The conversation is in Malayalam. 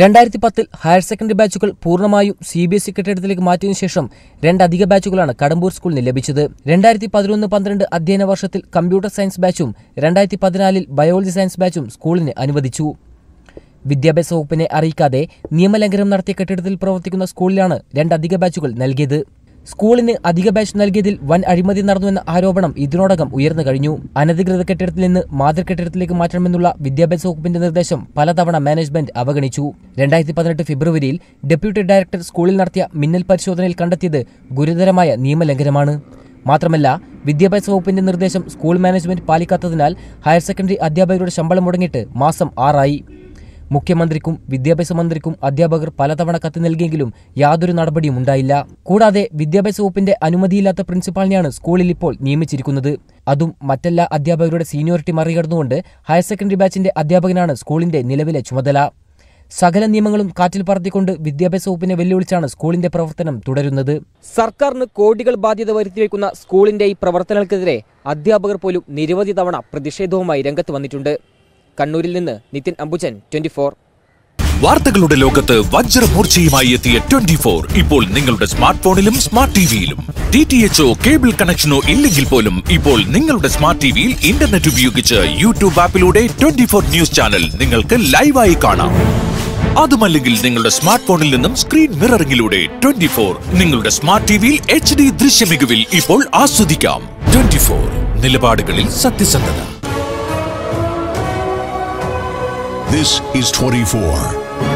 രണ്ടായിരത്തി പത്തിൽ ഹയർ സെക്കൻഡറി ബാച്ചുകൾ പൂർണമായും സി ബി എസ് ഇ കെട്ടിടത്തിലേക്ക് മാറ്റിയതിനു ശേഷം രണ്ടധിക ബാച്ചുകളാണ് കടമ്പൂർ സ്കൂളിന് ലഭിച്ചത്. രണ്ടായിരത്തി പതിനൊന്ന് പന്ത്രണ്ട് അധ്യയന വർഷത്തിൽ കമ്പ്യൂട്ടർ സയൻസ് ബാച്ചും രണ്ടായിരത്തി പതിനാലിൽ ബയോളജി സയൻസ് ബാച്ചും സ്കൂളിന് അനുവദിച്ചു. വിദ്യാഭ്യാസ വകുപ്പിനെ അറിയിക്കാതെ നിയമലംഘനം നടത്തിയ കെട്ടിടത്തിൽ പ്രവർത്തിക്കുന്ന സ്കൂളിലാണ് രണ്ടധിക ബാച്ചുകൾ നൽകിയത്. സ്കൂളിന് അധിക ബാച്ച് നൽകിയതിൽ വൻ അഴിമതി നടന്നുവെന്ന ആരോപണം ഇതിനോടകം ഉയർന്നു കഴിഞ്ഞു. അനധികൃത കെട്ടിടത്തിൽ നിന്ന് മാതൃകെട്ടിടത്തിലേക്ക് മാറ്റണമെന്നുള്ള വിദ്യാഭ്യാസ വകുപ്പിന്റെ നിർദ്ദേശം പലതവണ മാനേജ്മെന്റ് അവഗണിച്ചു. രണ്ടായിരത്തി പതിനെട്ട് ഫെബ്രുവരിയിൽ ഡെപ്യൂട്ടി ഡയറക്ടർ സ്കൂളിൽ നടത്തിയ മിന്നൽ പരിശോധനയിൽ കണ്ടെത്തിയത് ഗുരുതരമായ നിയമലംഘനമാണ്. മാത്രമല്ല വിദ്യാഭ്യാസ വകുപ്പിന്റെ നിർദ്ദേശം സ്കൂൾ മാനേജ്മെന്റ് പാലിക്കാത്തതിനാൽ ഹയർ സെക്കൻഡറി അധ്യാപകരുടെ ശമ്പളം മുടങ്ങിയിട്ട് മാസം ആറായി. മുഖ്യമന്ത്രിക്കും വിദ്യാഭ്യാസ മന്ത്രിക്കും അധ്യാപകർ പലതവണ കത്ത് നൽകിയെങ്കിലും യാതൊരു നടപടിയും ഉണ്ടായില്ല. കൂടാതെ വിദ്യാഭ്യാസ വകുപ്പിന്റെ അനുമതിയില്ലാത്ത പ്രിൻസിപ്പാളിനെയാണ് സ്കൂളിൽ ഇപ്പോൾ നിയമിച്ചിരിക്കുന്നത്. അതും മറ്റെല്ലാ അധ്യാപകരുടെ സീനിയോറിറ്റി മറികടന്നുകൊണ്ട് ഹയർ സെക്കൻഡറി ബാച്ചിന്റെ അധ്യാപകനാണ് സ്കൂളിന്റെ നിലവിലെ ചുമതല. സകല നിയമങ്ങളും കാറ്റിൽ പറത്തിക്കൊണ്ട് വിദ്യാഭ്യാസ വകുപ്പിനെ വെല്ലുവിളിച്ചാണ് സ്കൂളിന്റെ പ്രവർത്തനം തുടരുന്നത്. സർക്കാരിന് കോടികൾ ബാധ്യത വരുത്തിവെക്കുന്ന സ്കൂളിന്റെ ഈ പ്രവർത്തനങ്ങൾക്കെതിരെ അധ്യാപകർ പോലും നിരവധി തവണ പ്രതിഷേധവുമായി രംഗത്ത് വന്നിട്ടുണ്ട്. കണ്ണൂരിൽ നിന്ന് നിതിൻ അംബുജൻ ട്വന്റി വാർത്തകളുടെ ലോകത്ത് വജ്രമൂർച്ചയുമായി എത്തിയ ട്വന്റി ഫോർ ഇപ്പോൾ നിങ്ങളുടെ സ്മാർട്ട് ഫോണിലും സ്മാർട്ട് ടിവിയിലും. ഡി ടി എച്ച്ഒ കേബിൾ കണക്ഷനോ ഇല്ലെങ്കിൽ പോലും ഇപ്പോൾ നിങ്ങളുടെ സ്മാർട്ട് ടിവിയിൽ ഇന്റർനെറ്റ് ഉപയോഗിച്ച് യൂട്യൂബ് ആപ്പിലൂടെ ട്വന്റി ഫോർ ന്യൂസ് ചാനൽ നിങ്ങൾക്ക് ലൈവായി കാണാം. അതുമല്ലെങ്കിൽ നിങ്ങളുടെ സ്മാർട്ട് ഫോണിൽ നിന്നും സ്ക്രീൻ മിററിംഗിലൂടെ ട്വന്റി ഫോർ നിങ്ങളുടെ സ്മാർട്ട് ടിവിയിൽ എച്ച് ഡി ദൃശ്യമികവിൽ ഇപ്പോൾ ആസ്വദിക്കാം. ട്വന്റി ഫോർ നിലപാടുകളിൽ സത്യസന്ധത. This is 24.